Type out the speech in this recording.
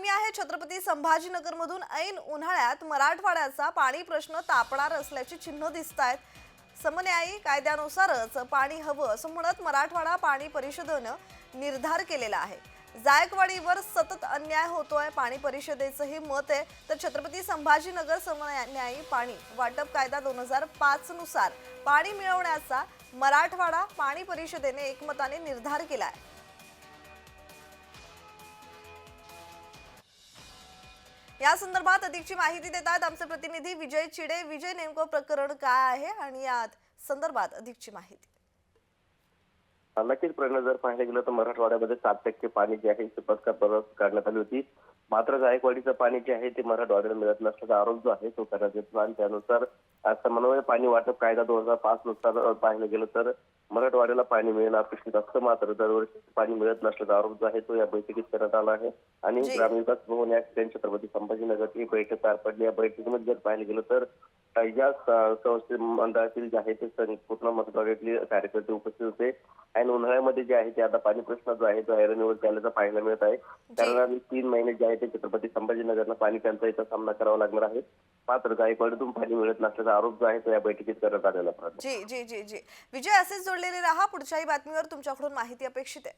बातमी आहे छत्रपती संभाजीनगरमधून. ऐन उन्हाळ्यात मराठवाड्याचा पाणी प्रश्न तापणार असल्याची चिन्ह दिसत आहेत समन्यायी कायद्यानुसारच पाणी हवं असं म्हणत मराठवाडा पाणी परिषदेनं निर्धार केलेला आहे. जायकवाडीवर सतत अन्याय होतोय पाणी परिषदेचं हे मत आहे. तर छत्रपती संभाजीनगर समन्यायी पाणी वाटप कायदा दोन हजार पाच नुसार पाणी मिळवण्याचा मराठवाडा पाणी परिषदेने एकमताने निर्धार केला आहे या संदर्भात अधिकची माहिती देत आहेत आमचे प्रतिनिधी विजय चिडे. विजय नेमकं प्रकरण काय आहे? आणि यात संदर्भात अधिकची माहिती. नक्कीच प्रश्न जर पाहायला गेलं तर मराठवाड्यामध्ये सात टक्के पाणी जे आहे ते पथका परत काढण्यात आली होती. मात्र जायकवाडीचं पाणी जे आहे ते मराठवाड्याला मिळत नसल्याचा आरोप जो आहे तो करण्यात येतो आणि त्यानुसार समन्वय पाणी वाटप कायदा दोन हजार पाच नुसार पाहायला गेलं तर मराठवाड्याला पाणी मिळणं अपेक्षित असतं मात्र दरवर्षी पाणी मिळत नसल्याचा आरोप जो आहे तो या बैठकीत करण्यात आला आहे. आणि. ग्रामविकास भवन या ठिकाणी छत्रपती संभाजीनगर ही बैठक पार पडली. या बैठकीमध्ये जर पाहायला गेलं तर या संस्थे मंडळातील जे आहे ते पूर्ण मतदारातले कार्यकर्ते उपस्थित होते. आणि उन्हाळ्यामध्ये जे आहे ते आता पाणी प्रश्न जो आहे तो ऐरणीवर चालल्याचा पाहायला मिळत आहे. कारण आम्ही तीन महिने जे आहे ते छत्रपती संभाजीनगरला पाणी टंचाईचा सामना करावा लागणार आहे. मात्र गायकवाडीतून पाणी मिळत नसल्याचा आरोप जो आहे तो या बैठकीत करण्यात आलेला जी जी जी जी. विजय असेच जोडलेले राहा. पुढच्याही बातमीवर तुमच्याकडून माहिती अपेक्षित आहे.